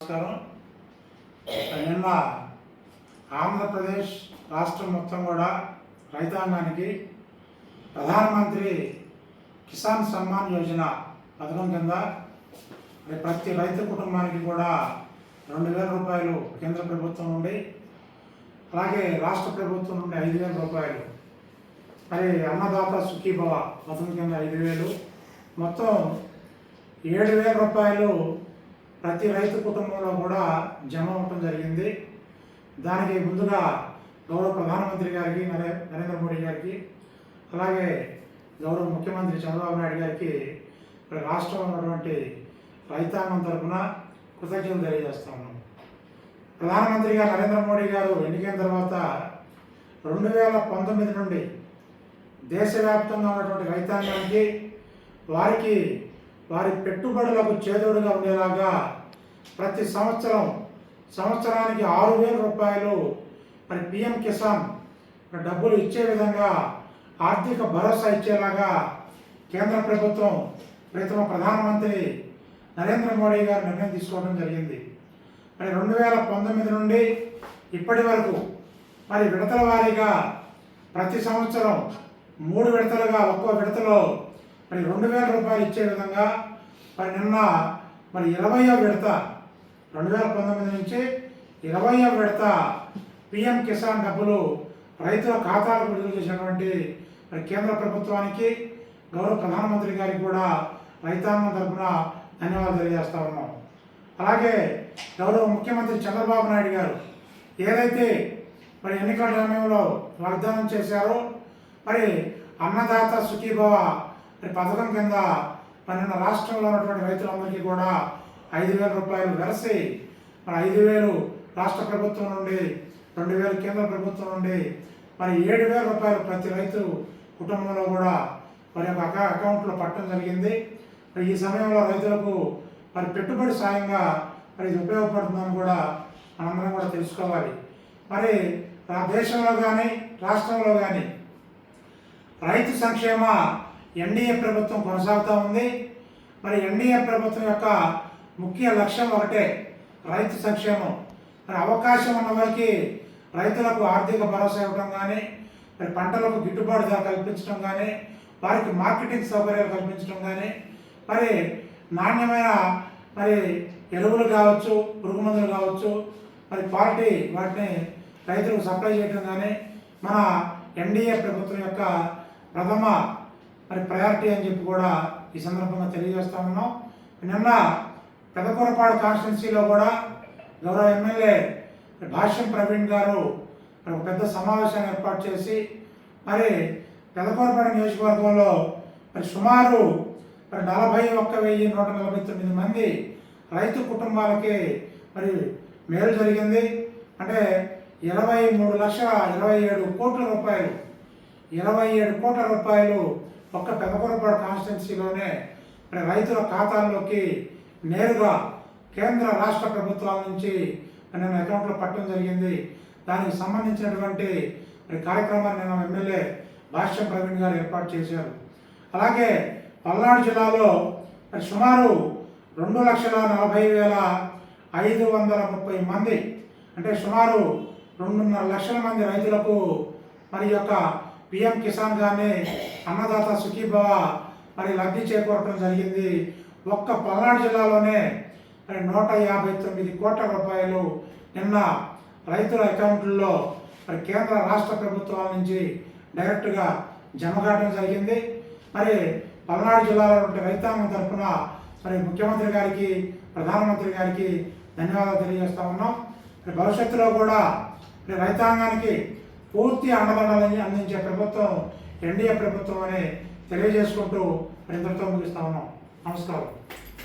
నమస్కారం. నిన్న ఆంధ్రప్రదేశ్ రాష్ట్రం మొత్తం కూడా రైతాంగానికి ప్రధానమంత్రి కిసాన్ సమ్మాన్ యోజన పథకం కింద ప్రతి రైతు కుటుంబానికి కూడా రెండు వేల రూపాయలు కేంద్ర ప్రభుత్వం నుండి అలాగే రాష్ట్ర ప్రభుత్వం నుండి ఐదు వేల రూపాయలు మరి అన్నదాత సుఖీభవ పథకం కింద ఐదు వేలు మొత్తం ఏడు వేల రూపాయలు ప్రతి రైతు కుటుంబంలో కూడా జమ అవటం జరిగింది. దానికి ముందుగా గౌరవ ప్రధానమంత్రి గారికి నరే- నరేంద్ర మోడీ గారికి అలాగే గౌరవ ముఖ్యమంత్రి చంద్రబాబు నాయుడు గారికి ఇక్కడ రాష్ట్రంలో ఉన్నటువంటి రైతాంగం తరఫున కృతజ్ఞతలు తెలియజేస్తా ఉన్నాం. ప్రధానమంత్రిగా నరేంద్ర మోడీ గారు ఎన్నికైన తర్వాత రెండు వేల పంతొమ్మిది నుండి దేశవ్యాప్తంగా ఉన్నటువంటి రైతాంగానికి వారికి వారి పెట్టుబడులకు చేదోడుగా ఉండేలాగా ప్రతి సంవత్సరం సంవత్సరానికి ఆరు వేల రూపాయలు మరి పిఎం కిసాన్ డబ్బులు ఇచ్చే విధంగా ఆర్థిక భరోసా ఇచ్చేలాగా కేంద్ర ప్రభుత్వం ప్రథమ ప్రధానమంత్రి నరేంద్ర మోడీ గారు నిర్ణయం తీసుకోవడం జరిగింది. మరి రెండు వేల పంతొమ్మిది నుండి ఇప్పటి వరకు మరి విడతల వారీగా ప్రతి సంవత్సరం మూడు విడతలుగా ఒక్కో విడతలో మరి రెండు వేల రూపాయలు ఇచ్చే విధంగా మరి నిన్న మరి ఇరవయో విడత రెండు వేల పంతొమ్మిది నుంచి ఇరవయో విడత పిఎం కిసాన్ డబ్బులు రైతుల ఖాతాలకు విడుదల చేసినటువంటి మరి కేంద్ర ప్రభుత్వానికి గౌరవ ప్రధానమంత్రి గారికి కూడా రైతాంగం తరఫున ధన్యవాదాలు తెలియజేస్తా ఉన్నాం. అలాగే గౌరవ ముఖ్యమంత్రి చంద్రబాబు నాయుడు గారు ఏదైతే మరి ఎన్నికల సమయంలో వాగ్దానం చేశారో మరి అన్నదాత సుఖీభవ మరి పథకం కింద పన్నెండు రాష్ట్రంలో ఉన్నటువంటి రైతులందరికీ కూడా ఐదు వేల రూపాయలు వెరసి మరి ఐదు వేలు రాష్ట్ర ప్రభుత్వం నుండి రెండు వేలు కేంద్ర ప్రభుత్వం నుండి మరి ఏడు వేల రూపాయలు ప్రతి రైతు కుటుంబంలో కూడా మరి యొక్క అకా అకౌంట్లో పట్టడం జరిగింది. మరి ఈ సమయంలో రైతులకు మరి పెట్టుబడి సాయంగా మరి ఇది ఉపయోగపడుతుందని కూడా మనందరం కూడా తెలుసుకోవాలి. మరి ఆ దేశంలో కానీ రాష్ట్రంలో కానీ రైతు సంక్షేమ ఎన్డీఏ ప్రభుత్వం కొనసాగుతూ ఉంది. మరి ఎన్డీఏ ప్రభుత్వం యొక్క ముఖ్య లక్ష్యం ఒకటే రైతు సంక్షేమం. మరి అవకాశం ఉన్న వారికి రైతులకు ఆర్థిక భరోసా ఇవ్వడం కానీ మరి పంటలకు గిట్టుబాటు ధర కల్పించడం కానీ వారికి మార్కెటింగ్ సౌకర్యాలు కల్పించడం కానీ మరి నాణ్యమైన మరి ఎరువులు కావచ్చు పురుగు మందులు కావచ్చు మరి క్వాలిటీ వాటిని రైతులకు సప్లై చేయడం కానీ మన ఎన్డీఏ ప్రభుత్వం యొక్క ప్రథమ మరి ప్రయారిటీ అని చెప్పి కూడా ఈ సందర్భంగా తెలియజేస్తా ఉన్నాం. నిన్న పెదకూరపాడు కాన్స్టిట్యున్సీలో కూడా గౌరవ ఎమ్మెల్యే భాష్యం ప్రవీణ్ గారు మరి ఒక పెద్ద సమావేశాన్ని ఏర్పాటు చేసి మరి పెదకూరపాడు నియోజకవర్గంలో మరి సుమారు మరి నలభై ఒక్క వెయ్యి నూట నలభై తొమ్మిది మంది రైతు కుటుంబాలకి మరి మేలు జరిగింది. అంటే ఇరవై మూడు లక్షల ఇరవై ఏడు కోట్ల రూపాయలు ఇరవై ఏడు కోట్ల రూపాయలు ఒక్క పెదకూరపాడు కాన్స్టిట్యున్సీలోనే రైతుల ఖాతాల్లోకి నేరుగా కేంద్ర రాష్ట్ర ప్రభుత్వాల నుంచి నేను అకౌంట్లో పట్టడం జరిగింది. దానికి సంబంధించినటువంటి కార్యక్రమాన్ని నేను ఎమ్మెల్యే భాష్యం ప్రవీణ్ గారు ఏర్పాటు చేశారు. అలాగే పల్నాడు జిల్లాలో సుమారు రెండు లక్షల నలభై వేల ఐదు వందల ముప్పై మంది అంటే సుమారు రెండున్నర లక్షల మంది రైతులకు మరి యొక్క పిఎం కిసాన్ కానీ అన్నదాత సుఖీభవ మరి లబ్ధి చేకూరటం జరిగింది. ఒక్క పల్నాడు జిల్లాలోనే మరి నూట యాభై తొమ్మిది కోట్ల రూపాయలు నిన్న రైతుల అకౌంట్లలో మరి కేంద్ర రాష్ట్ర ప్రభుత్వాల నుంచి డైరెక్ట్గా జమ కావడం జరిగింది. మరి పల్నాడు జిల్లాలో ఉన్న రైతాంగం తరఫున మరి ముఖ్యమంత్రి గారికి ప్రధానమంత్రి గారికి ధన్యవాదాలు తెలియజేస్తా ఉన్నాం. మరి భవిష్యత్తులో కూడా మరి రైతాంగానికి పూర్తి అండదండలు అందించే ప్రభుత్వం ఎన్డీఏ ప్రభుత్వం అని తెలియజేసుకుంటూ మరి ఇంతటితో ముగిస్తా ఉన్నాం. నమస్కారం.